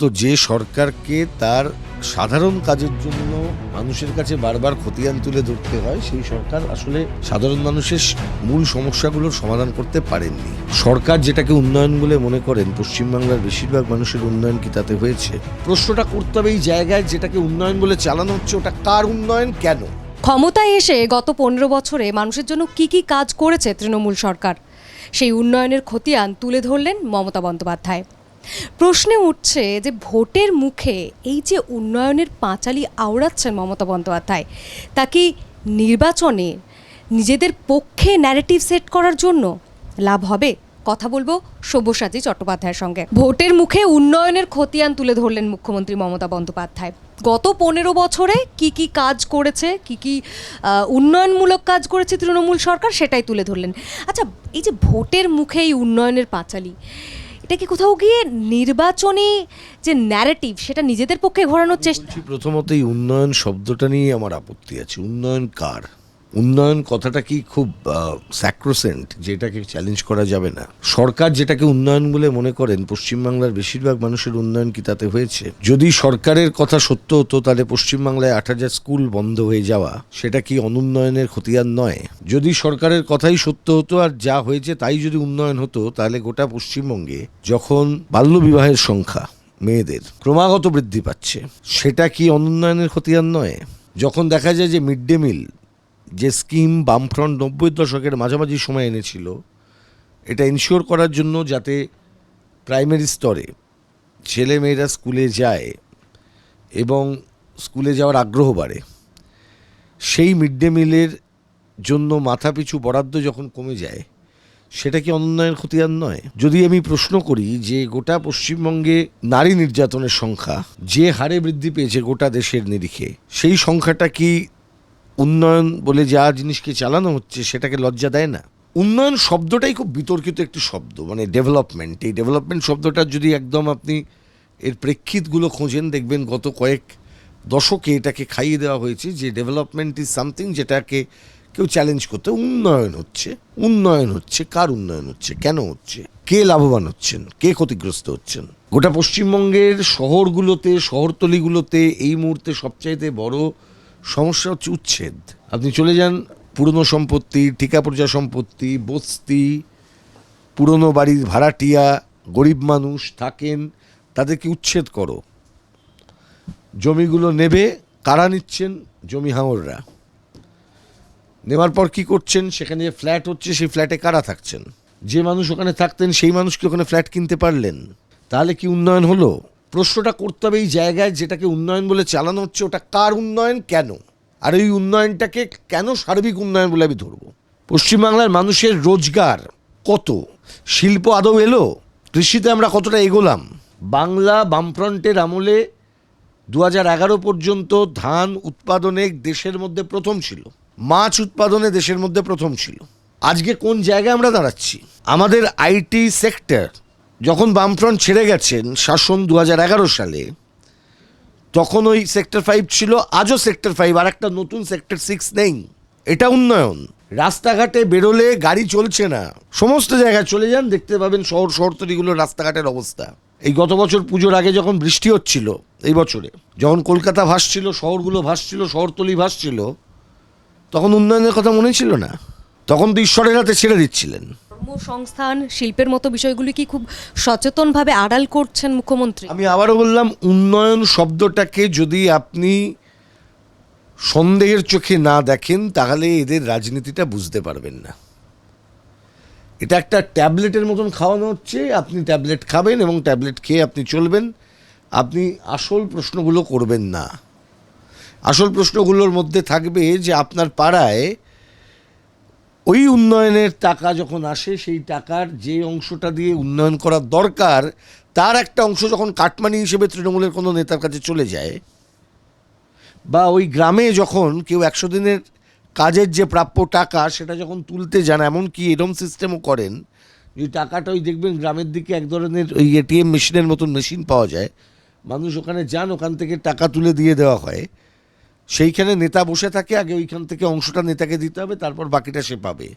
তো যে সরকারকে তার সাধারণ কাজের জন্য মানুষের কাছে বারবার খতিয়ান তুলে ধরতে হয়, সেই সরকার আসলে সাধারণ মানুষের মূল সমস্যাগুলোর সমাধান করতে পারেননি। সরকার যেটাকে উন্নয়ন বলে মনে করেন, পশ্চিমবাংলার বেশিরভাগ মানুষের উন্নয়ন কি তাতে হয়েছে? প্রশ্নটা করতে হবে এই জায়গায় যেটাকে উন্নয়ন বলে চালানো হচ্ছে, ওটা কার উন্নয়ন, কেন? ক্ষমতায় এসে গত পনেরো বছরে মানুষের জন্য কি কি কাজ করেছে তৃণমূল সরকার? সেই উন্নয়নের খতিয়ান তুলে ধরলেন মমতা বন্দ্যোপাধ্যায়। প্রশ্নে উঠছে যে ভোটের মুখে এই যে উন্নয়নের পাঁচালি আওড়াচ্ছেন মমতা বন্দ্যোপাধ্যায়, তা কি নির্বাচনে নিজেদের পক্ষে ন্যারেটিভ সেট করার জন্য লাভ হবে? কথা বলব সব্যসাচী চট্টোপাধ্যায়ের সঙ্গে। ভোটের মুখে উন্নয়নের খতিয়ান তুলে ধরলেন মুখ্যমন্ত্রী মমতা বন্দ্যোপাধ্যায়। গত পনেরো বছরে কি কি কাজ করেছে, কি কি উন্নয়নমূলক কাজ করেছে তৃণমূল সরকার সেটাই তুলে ধরলেন। আচ্ছা এই যে ভোটের মুখে এই উন্নয়নের পাঁচালি এটা কি কোথাও গিয়ে নির্বাচনী যে ন্যারেটিভ সেটা নিজেদের পক্ষে ঘোরানোর চেষ্টা? প্রথমত এই উন্নয়ন শব্দটা নিয়ে আমার আপত্তি আছে। উন্নয়ন কার? উন্নয়ন কথাটা কি খুব স্যাক্রোসেন্ট যেটাকে চ্যালেঞ্জ করা যাবে না। সরকার যেটাকে উন্নয়ন বলে মনে করেন, পশ্চিমবাংলার বেশিরভাগ মানুষের উন্নয়ন কি তাতে হয়েছে? যদি সরকারের কথা সত্য হতো, তাহলে পশ্চিমবাংলায় আট হাজার স্কুল বন্ধ হয়ে যাওয়া, সেটা কি অনুন্নয়নের খতিয়ান নয়? যদি সরকারের কথাই সত্য হতো আর যা হয়েছে তাই যদি উন্নয়ন হতো, তাহলে গোটা পশ্চিমবঙ্গে যখন বাল্যবিবাহের সংখ্যা মেয়েদের ক্রমাগত বৃদ্ধি পাচ্ছে, সেটা কি অনুন্নয়নের খতিয়ান নয়? যখন দেখা যায় যে মিড ডে মিল যে স্কিম বামফ্রন্ট নব্বই দশকের মাঝামাঝি সময় এনেছিল, এটা ইনশিওর করার জন্য যাতে প্রাইমারি স্তরে ছেলে মেয়েরা স্কুলে যায় এবং স্কুলে যাওয়ার আগ্রহ বাড়ে। সেই মিড ডে মিলের জন্য মাথাপিছু বরাদ্দ যখন কমে যায়, সেটা কি অনুন্নয়ন খতিয়ান নয়? যদি আমি প্রশ্ন করি যে গোটা পশ্চিমবঙ্গে নারী নির্যাতনের সংখ্যা যে হারে বৃদ্ধি পেয়েছে গোটা দেশের নিরিখে, সেই সংখ্যাটা কি উন্নয়ন বলে যা জিনিসকে চালানো হচ্ছে সেটাকে লজ্জা দেয় না। উন্নয়ন শব্দটাই খুব বিতর্কিত একটি শব্দ মানে ডেভেলপমেন্ট এই ডেভেলপমেন্ট শব্দটা যদি একদম আপনি এর প্রেক্ষিতগুলো খোঁজেন, দেখবেন গত কয়েক দশকে এটাকে খাইয়ে দেওয়া হয়েছে যে ডেভেলপমেন্ট ইজ সামথিং যেটাকে কেউ চ্যালেঞ্জ করতে উন্নয়ন হচ্ছে। উন্নয়ন হচ্ছে, কার উন্নয়ন হচ্ছে, কেন হচ্ছে, কে লাভবান হচ্ছেন, কে ক্ষতিগ্রস্ত হচ্ছেন? গোটা পশ্চিমবঙ্গের শহরগুলোতে, শহরতলিগুলোতে এই মুহূর্তে সবচাইতে বড় সমস্যা হচ্ছে উচ্ছেদ। আপনি চলে যান, পুরনো সম্পত্তি, ঠিকা সম্পত্তি, বস্তি, পুরনো বাড়ির ভাড়াটিয়া, গরিব মানুষ থাকেন, তাদেরকে উচ্ছেদ করো। জমিগুলো নেবে, কারা নিচ্ছেন? জমি হাঙররা নেওয়ার পর কি করছেন? সেখানে যে ফ্ল্যাট হচ্ছে, সেই ফ্ল্যাটে কারা থাকছেন? যে মানুষ ওখানে থাকতেন, সেই মানুষ কি ওখানে ফ্ল্যাট কিনতে পারলেন? তাহলে কি উন্নয়ন হলো? প্রশ্নটা করতে হবে এই জায়গায় যেটাকে উন্নয়ন বলে চালানো হচ্ছে, ওটা কার উন্নয়ন, কেন? আর এই উন্নয়নটাকে কেন সার্বিক উন্নয়ন বলে আমি ধরবো? পশ্চিমবাংলার মানুষের রোজগার কত? শিল্প আদৌ এলো? কৃষিতে আমরা কতটা এগোলাম? বাংলা বামফ্রন্টের আমলে দু এগারো পর্যন্ত ধান উৎপাদনে দেশের মধ্যে প্রথম ছিল। মাছ উৎপাদনে দেশের মধ্যে প্রথম ছিল। আজকে কোন জায়গায় আমরা দাঁড়াচ্ছি? আমাদের আইটি সেক্টর যখন বামফ্রন্ট ছেড়ে গেছেন শাসন দু সালে, তখন ওই সেক্টর ফাইভ ছিল, আজও সেক্টর ফাইভ, আর একটা নতুন সেক্টর সিক্স নেই। এটা উন্নয়ন। রাস্তাঘাটে বেরোলে গাড়ি চলছে না। সমস্ত জায়গায় চলে যান, দেখতে পাবেন শহর শহরতলিগুলোর রাস্তাঘাটের অবস্থা। এই গত বছর পুজোর আগে যখন বৃষ্টি হচ্ছিল, এই বছরে, যখন কলকাতা ভাসছিল, শহরগুলো ভাসছিল, শহরতলি ভাসছিল, তখন উন্নয়নের কথা মনে ছিল না? তখন তো ঈশ্বরের হাতে ছেড়ে দিচ্ছিলেন। কর্মসংস্থান, শিল্পের মতো বিষয়গুলি কি খুব সচেতনভাবে আড়াল করছেন মুখ্যমন্ত্রী? আমি আবারও বললাম, উন্নয়ন শব্দটাকে যদি আপনি সন্দেহের চোখে না দেখেন, তাহলে এদের রাজনীতিটা বুঝতে পারবেন না। এটা একটা ট্যাবলেটের মতন খাওয়ানো হচ্ছে, আপনি ট্যাবলেট খাবেন এবং ট্যাবলেট খেয়ে আপনি চলবেন। আপনি আসল প্রশ্নগুলো করবেন না। আসল প্রশ্নগুলোর মধ্যে থাকবে যে আপনার পাড়ায় ওই উন্নয়নের টাকা যখন আসে, সেই টাকার যে অংশটা দিয়ে উন্নয়ন করার দরকার, তার একটা অংশ যখন কাটমানি হিসেবে তৃণমূলের কোনো নেতার কাছে চলে যায়, বা ওই গ্রামে যখন কেউ একশো দিনের কাজের যে প্রাপ্য টাকা, সেটা যখন তুলতে যান, এমনকি এরম সিস্টেমও করেন, যে টাকাটা ওই দেখবেন গ্রামের দিকে এক ধরনের ওই এটিএম মেশিনের মতন মেশিন পাওয়া যায়। মানুষ ওখানে যান, ওখান থেকে টাকা তুলে দিয়ে দেওয়া হয়। সেইখানে নেতা বসে থাকে, আগে ওইখান থেকে অংশটা নেতাকে দিতে হবে, তারপর বাকিটা সে পাবে।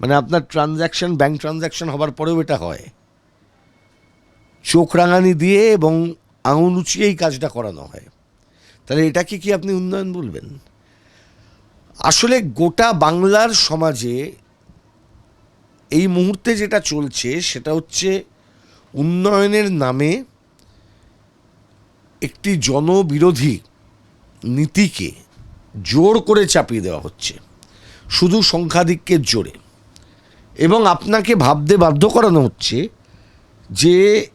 মানে আপনার ট্রানজ্যাকশন ব্যাংক ট্রানজ্যাকশন হবার পরেও এটা হয়। চোখ রাঙানি দিয়ে এবং আঙুল উঁচিয়ে এই কাজটা করানো হয়। তাহলে এটাকে কি আপনি উন্নয়ন বলবেন? আসলে গোটা বাংলার সমাজে এই মুহূর্তে যেটা চলছে, সেটা হচ্ছে উন্নয়নের নামে একটি জনবিরোধী নীতিকে জোর করে চাপিয়ে দেওয়া হচ্ছে। শুধু সংখ্যাধিক্যের জোরে। এবং আপনাকে ভাবতে বাধ্য করানো হচ্ছে যে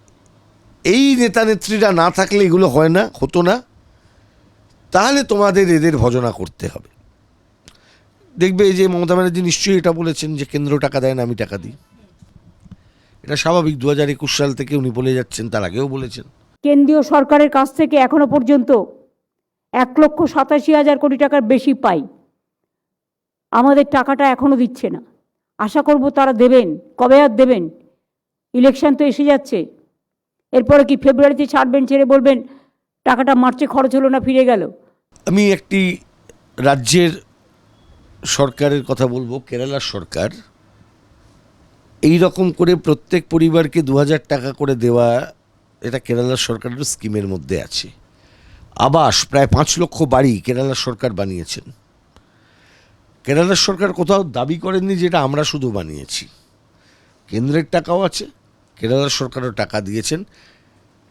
এই নেতা নেত্রীরা না থাকলে এগুলো হয় না, হতো না, তাহলে তোমাদের এদের ভজনা করতে হবে। দেখবে যে মমতা ব্যানার্জি নিশ্চয়ই এটা বলেছেন যে কেন্দ্র টাকা দেয় না, আমি টাকা দিই। এটা স্বাভাবিক দু হাজার একুশ সাল থেকে উনি বলে যাচ্ছেন, তার আগেও বলেছেন। কেন্দ্রীয় সরকারের কাছ থেকে এখনও পর্যন্ত এক লক্ষ সাতাশি হাজার কোটি টাকার বেশি পাই। আমাদের টাকাটা এখনও দিচ্ছে না। আশা করব তারা দেবেন, কবে আর দেবেন? ইলেকশন তো এসে যাচ্ছে। এরপরে কি ফেব্রুয়ারিতে ছাড়বেন, ছেড়ে বলবেন, টাকাটা মার্চে খরচ হলো না, ফিরে গেল? আমি একটি রাজ্যের সরকারের কথা বলব কেরালা সরকার। এই রকম করে প্রত্যেক পরিবারকে দু হাজার টাকা করে দেওয়া এটা কেরালা সরকারের স্কিমের মধ্যে আছে। আবাস প্রায় পাঁচ লক্ষ বাড়ি কেরালা সরকার বানিয়েছেন। কেরালা সরকার কোথাও দাবি করেননি যেটা আমরা শুধু বানিয়েছি। কেন্দ্রের টাকাও আছে, কেরালা সরকারও টাকা দিয়েছেন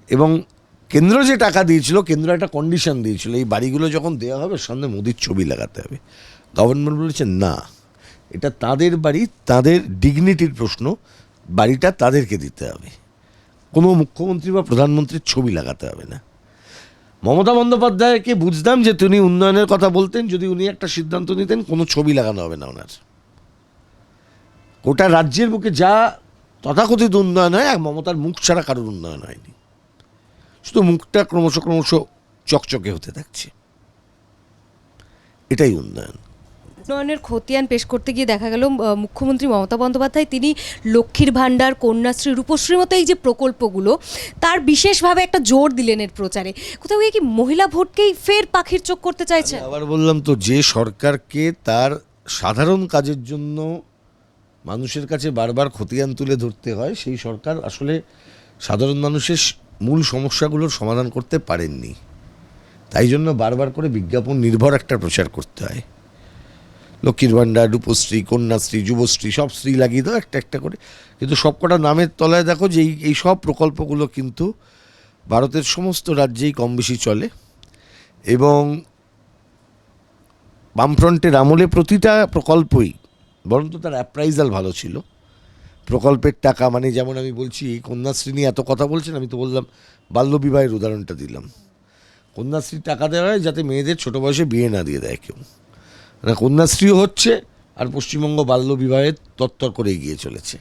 এবং কেন্দ্র যে টাকা দিয়েছিল, কেন্দ্র একটা কন্ডিশন দিয়েছিল, এই বাড়িগুলো যখন দেওয়া হবে সামনে মোদির ছবি লাগাতে হবে। গভর্নমেন্ট বলেছে না, এটা তাদের বাড়ি, তাদের ডিগনিটির প্রশ্ন, বাড়িটা তাদেরকে দিতে হবে। কোনো মুখ্যমন্ত্রী বা প্রধানমন্ত্রীর ছবি লাগাতে হবে না। মমতা বন্দ্যোপাধ্যায়কে বুঝতাম যে তিনি উন্নয়নের কথা বলতেন, যদি উনি একটা সিদ্ধান্ত নিতেন, কোনো ছবি লাগানো হবে না ওনার। গোটা রাজ্যের বুকে যা তথাকথিত উন্নয়ন হয় এক মমতার মুখ ছাড়া কারোর উন্নয়ন হয়নি। শুধু মুখটা ক্রমশ ক্রমশ চকচকে হতে থাকছে। এটাই উন্নয়ন। উন্নয়নের খতিয়ান পেশ করতে গিয়ে দেখা গেল মুখ্যমন্ত্রী মমতা বন্দ্যোপাধ্যায়, তিনি লক্ষ্মীর ভাণ্ডার, কন্যাশ্রী, রূপশ্রীর মতো এই যে প্রকল্পগুলো, তার বিশেষভাবে একটা জোর দিলেন এর প্রচারে। কোথাও গিয়ে কি মহিলা ভোটকেই ফের পাখির চোখ করতে চাইছে? আবার বললাম তো, যে সরকারকে তার সাধারণ কাজের জন্য মানুষের কাছে বারবার খতিয়ান তুলে ধরতে হয়, সেই সরকার আসলে সাধারণ মানুষের মূল সমস্যাগুলোর সমাধান করতে পারেননি। তাই জন্য বারবার করে বিজ্ঞাপন নির্ভর একটা প্রচার করতে হয়। লক্ষ্মীর ভাণ্ডার, রূপশ্রী, কন্যাশ্রী, যুবশ্রী, সব স্ত্রী লাগিয়ে দাও, একটা একটা করে। কিন্তু সবকটা নামের তলায় দেখো যে এই সব প্রকল্পগুলো কিন্তু ভারতের সমস্ত রাজ্যেই কম বেশি চলে। এবং বামফ্রন্টের আমলে প্রতিটা প্রকল্পই বরং তো তার অ্যাপ্রাইজাল ভালো ছিল। প্রকল্পের টাকা মানে যেমন আমি বলছি কন্যাশ্রী নিয়ে এত কথা বলছেন, আমি তো বললাম, বাল্যবিবাহের উদাহরণটা দিলাম। কন্যাশ্রীর টাকা দেওয়া হয় যাতে মেয়েদের ছোট বয়সে বিয়ে না দিয়ে দেয় কেউ। মানে কন্যাশ্রীও হচ্ছে আর পশ্চিমবঙ্গ বাল্য বাল্যবিবাহের তত্তর করে এগিয়ে চলেছে।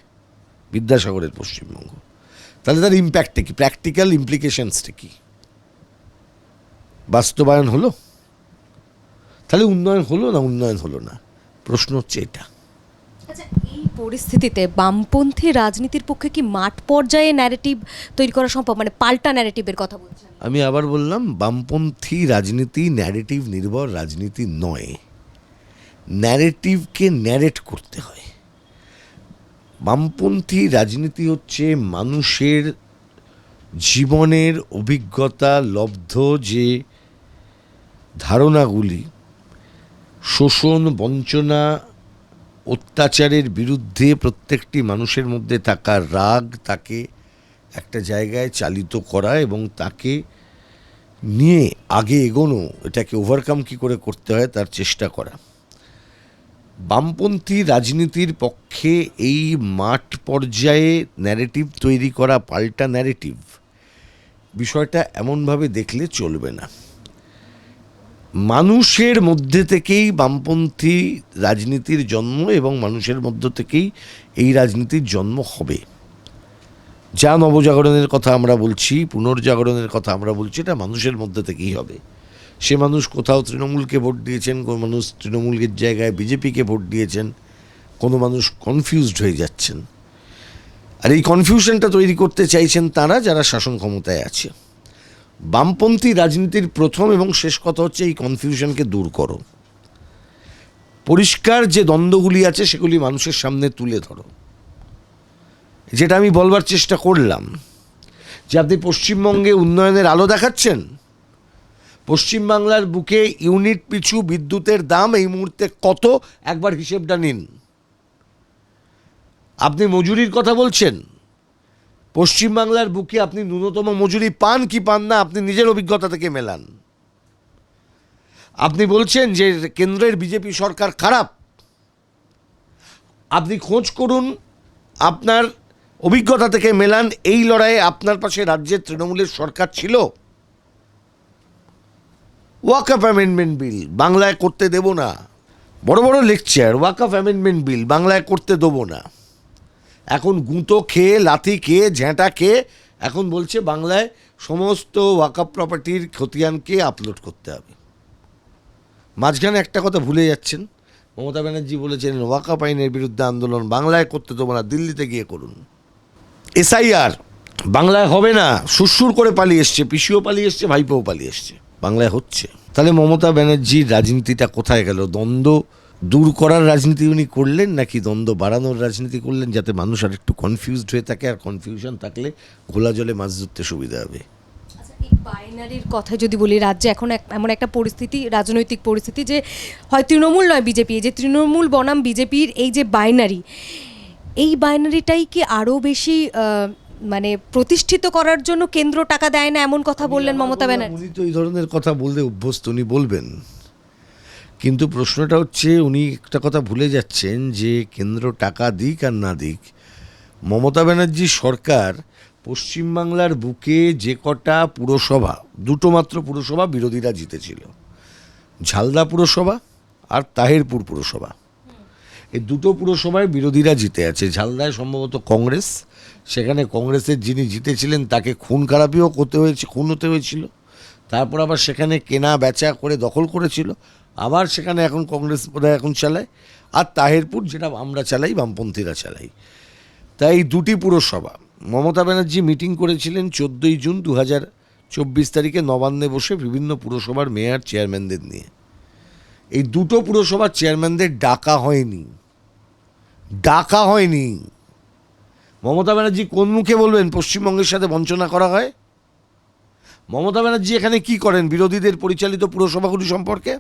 বিদ্যাসাগরের পশ্চিমবঙ্গ। তাহলে তার ইম্প্যাক্টটা কী? প্র্যাকটিক্যাল ইমপ্লিকেশনসটা কী? বাস্তবায়ন হলো? তাহলে উন্নয়ন হলো না উন্নয়ন হলো না? প্রশ্ন হচ্ছে এটা। আচ্ছা এই পরিস্থিতিতে বামপন্থী রাজনীতির পক্ষে কি মাঠ পর্যায়ে ন্যারেটিভ তৈরি করা সম্ভব? মানে পাল্টা ন্যারেটিভের কথা বলছেন। আমি আবার বললাম বামপন্থী রাজনীতি ন্যারেটিভ নির্ভর রাজনীতি নয়। ন্যারেটিভকে ন্যারেট করতে হয়। বামপন্থী রাজনীতি হচ্ছে মানুষের জীবনের অভিজ্ঞতা, লব্ধ যে ধারণাগুলি, শোষণ, বঞ্চনা, অত্যাচারের বিরুদ্ধে প্রত্যেকটি মানুষের মধ্যে থাকা রাগ তাকে একটা জায়গায় চালিত করা এবং তাকে নিয়ে আগে এগোনো, এটাকে ওভারকাম কি করে করতে হয় তার চেষ্টা করা। বামপন্থী রাজনীতির পক্ষে এই মাঠ পর্যায়ে ন্যারেটিভ তৈরি করা, পাল্টা ন্যারেটিভ বিষয়টা এমনভাবে দেখলে চলবে না। মানুষের মধ্যে থেকেই বামপন্থী রাজনীতির জন্ম এবং মানুষের মধ্য থেকেই এই রাজনীতির জন্ম হবে। যা নবজাগরণের কথা আমরা বলছি, পুনর্জাগরণের কথা আমরা বলছি, এটা মানুষের মধ্যে থেকেই হবে। সে মানুষ কোথাও তৃণমূলকে ভোট দিয়েছেন, কোনো মানুষ তৃণমূলের জায়গায় বিজেপিকে ভোট দিয়েছেন, কোনো মানুষ কনফিউজড হয়ে যাচ্ছেন। আর এই কনফিউশনটা তৈরি করতে চাইছেন তারা যারা শাসন ক্ষমতায় আছে। বামপন্থী রাজনীতির প্রথম এবং শেষ কথা হচ্ছে এই কনফিউশনকে দূর করো। পরিষ্কার যে দ্বন্দ্বগুলি আছে সেগুলি মানুষের সামনে তুলে ধরো। যেটা আমি বলবার চেষ্টা করলাম। যে আপনি পশ্চিমবঙ্গে উন্নয়নের আলো দেখাচ্ছেন? পশ্চিমবাংলার বুকে ইউনিট পিছু বিদ্যুতের দাম এই মুহূর্তে কত? একবার হিসেবটা নিন। আপনি মজুরির কথা বলছেন। পশ্চিমবাংলার বুকে আপনি ন্যূনতম মজুরি পান কি পান না, আপনি নিজের অভিজ্ঞতা থেকে মেলান। আপনি বলছেন যে কেন্দ্রের বিজেপি সরকার খারাপ। আপনি খোঁজ করুন, আপনার অভিজ্ঞতা থেকে মেলান। এই লড়াইয়ে আপনার পাশে রাজ্যের তৃণমূলের সরকার ছিল। ওয়াকআপ অ্যামেন্ডমেন্ট বিল বাংলায় করতে দেব না। বড় বড় লেকচার ওয়াকআপ অ্যামেন্ডমেন্ট বিল বাংলায় করতে দেবো না। এখন গুঁতো খেয়ে, লাথি খেয়ে, ঝ্যাঁটা খেয়ে, এখন বলছে বাংলায় সমস্ত ওয়াকআপ প্রপার্টির খতিয়ানকে আপলোড করতে হবে। মাঝখানে একটা কথা ভুলে যাচ্ছেন। মমতা ব্যানার্জি বলেছেন ওয়াকআপ আইনের বিরুদ্ধে আন্দোলন বাংলায় করতে দেবো না, দিল্লিতে গিয়ে করুন। এসআইআর, বাংলায় হবে না, সুরসুর করে পালিয়ে এসছে, পিসিও পালিয়ে এসছে, ভাইপোও পালিয়ে এসছে। বাংলায় হচ্ছে। তাহলে মমতা ব্যানার্জির রাজনীতিটা কোথায় গেল? দ্বন্দ্ব দূর করার রাজনীতি উনি করলেন নাকি দ্বন্দ্ব বাড়ানোর রাজনীতি করলেন যাতে মানুষ আর একটু কনফিউজড হয়ে থাকে আর কনফিউশন থাকলে ঘোলা জলে মাছ ধরতে সুবিধা হবে? আচ্ছা, বাইনারির কথা যদি বলি রাজ্যে এখন এমন একটা পরিস্থিতি রাজনৈতিক পরিস্থিতি যে হয় তৃণমূল নয় বিজেপি যে তৃণমূল বনাম বিজেপির এই যে বাইনারি এই বাইনারিটাই কি আরও বেশি মানে প্রতিষ্ঠিত করার জন্য কেন্দ্র টাকা দেয় না এমন কথা বললেন মমতা ব্যানার্জি। উনি তো এই ধরনের কথা বলতে অভ্যস্ত উনি বলবেন। কিন্তু প্রশ্নটা হচ্ছে উনি একটা কথা ভুলে যাচ্ছেন যে কেন্দ্র টাকা দিক আর না দিক। মমতা ব্যানার্জি সরকার পশ্চিমবাংলার বুকে যে কটা পুরসভা দুটো মাত্র পুরসভা বিরোধীরা জিতেছিল। ঝালদা পুরসভা আর তাহিরপুর পুরসভা। এই দুটো পুরসভায় বিরোধীরা জিতে আছে। ঝালদায় সম্ভবত কংগ্রেস, সেখানে কংগ্রেসের যিনি জিতেছিলেন তাকে খুন খারাপিও করতে হয়েছে, খুন হতে হয়েছিল। তারপর আবার সেখানে কেনা বেচা করে দখল করেছিল। আবার সেখানে এখন কংগ্রেস বোধহয় এখন চালায়। আর তাহেরপুর যেটা আমরা চালাই, বামপন্থীরা চালাই। তাই দুটি পুরসভা, মমতা ব্যানার্জি মিটিং করেছিলেন চোদ্দোই জুন দু হাজার চব্বিশ তারিখে নবান্নে বসে বিভিন্ন পুরসভার মেয়র, চেয়ারম্যানদের নিয়ে। এই দুটো পুরসভার চেয়ারম্যানদের ডাকা হয়নি। ডাকা হয়নি। মমতা ব্যানার্জি কোন মুখে বলবেন পশ্চিমবঙ্গের সাথে বঞ্চনা করা হয়? মমতা ব্যানার্জি এখানে কি করেন? বিরোধীদের পরিচালিত পুরসভাগুলি সম্পর্কে?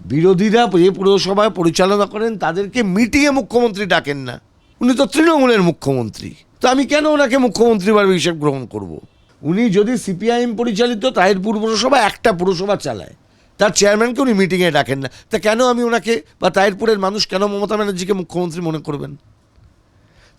বিরোধীরা যে পুরসভায় পরিচালনা করেন, তাদেরকে মিটিংয়ে মুখ্যমন্ত্রী ডাকেন না। উনি তো তৃণমূলের মুখ্যমন্ত্রী। তো আমি কেন ওনাকে মুখ্যমন্ত্রী হিসেব গ্রহণ করব। উনি যদি সিপিআইএম পরিচালিত তাহিরপুর পুরসভা একটা পুরসভা চালায়। তার চেয়ারম্যানকে উনি মিটিংয়ে ডাকেন না। তা কেন আমি ওনাকে বা তাহিরপুরের মানুষ কেন মমতা ব্যানার্জিকে মুখ্যমন্ত্রী মনে করবেন?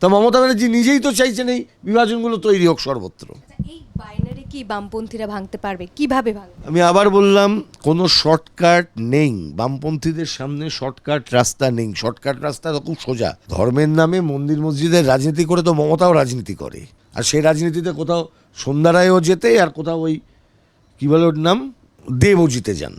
তা মমতা ব্যানার্জি নিজেই তো চাইছেন এই বিভাজনগুলো তৈরি হোক সর্বত্র। আচ্ছা, এই বাইনারি কি বামপন্থীরা ভাঙতে পারবে? কীভাবে ভাঙবে? আমি আবার বললাম কোনো শর্টকাট নেই। বামপন্থীদের সামনে শর্টকাট রাস্তা নেই। শর্টকাট রাস্তা তো খুব সোজা। ধর্মের নামে মন্দির মসজিদের রাজনীতি করে তো মমতাও রাজনীতি করে। আর সেই রাজনীতিতে কোথাও সন্ধ্যারায়ও যেতে আর কোথাও ওই কী বলে ওর নাম? দেবও জিতে যান,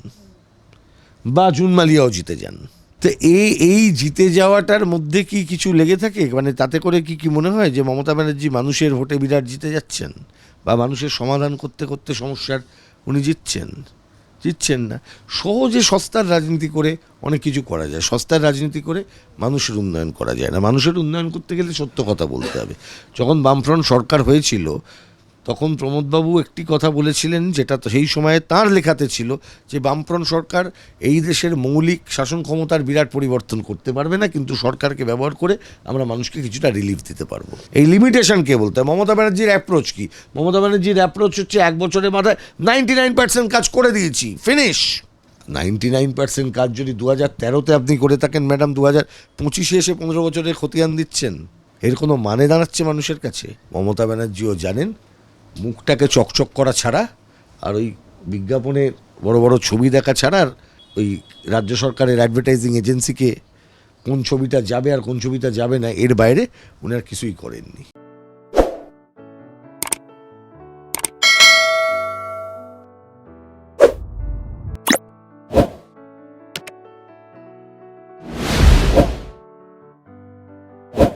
বা জুনমালিয়াও জিতে যান। তো এই এই জিতে যাওয়াটার মধ্যে কি কিছু লেগে থাকে? মানে তাতে করে কি কি মনে হয় যে মমতা ব্যানার্জি মানুষের ভোটে বিরাট জিতে যাচ্ছেন? বা মানুষের সমাধান করতে করতে সমস্যার উনি জিতছেন? জিতছেন না। সহজে সস্তার রাজনীতি করে অনেক কিছু করা যায়। সস্তার রাজনীতি করে মানুষের উন্নয়ন করা যায় না। মানুষের উন্নয়ন করতে গেলে সত্য কথা বলতে হবে। যখন বামফ্রন্ট সরকার হয়েছিল তখন প্রমোদবাবু একটি কথা বলেছিলেন যেটা সেই সময়ে তার লেখাতে ছিল, যে বামফ্রন্ট সরকার এই দেশের মৌলিক শাসন ক্ষমতার বিরাট পরিবর্তন করতে পারবে না, কিন্তু সরকারকে ব্যবহার করে আমরা মানুষকে কিছুটা রিলিফ দিতে পারব। এই লিমিটেশন কে বলতে? মমতা ব্যানার্জির অ্যাপ্রোচ কি? মমতা ব্যানার্জির অ্যাপ্রোচ হচ্ছে এক বছরের মাথায় নাইনটি নাইন পার্সেন্ট কাজ করে দিয়েছি ফিনিশ নাইনটি নাইন পার্সেন্ট কাজ যদি দু হাজার তেরোতে আপনি করে থাকেন ম্যাডাম দু হাজার পঁচিশে এসে পনেরো বছরের খতিয়ান দিচ্ছেন, এর কোনো মানে দাঁড়াচ্ছে মানুষের কাছে? মমতা ব্যানার্জিও জানেন মুখটাকে চকচক করা ছাড়া আর ওই বিজ্ঞাপনে বড় বড় ছবি দেখা ছাড়া আর ওই রাজ্য সরকারের অ্যাডভার্টাইজিং এজেন্সিকে কোন ছবিটা যাবে আর কোন ছবিটা যাবে না এর বাইরে উনি আর কিছুই করেননি।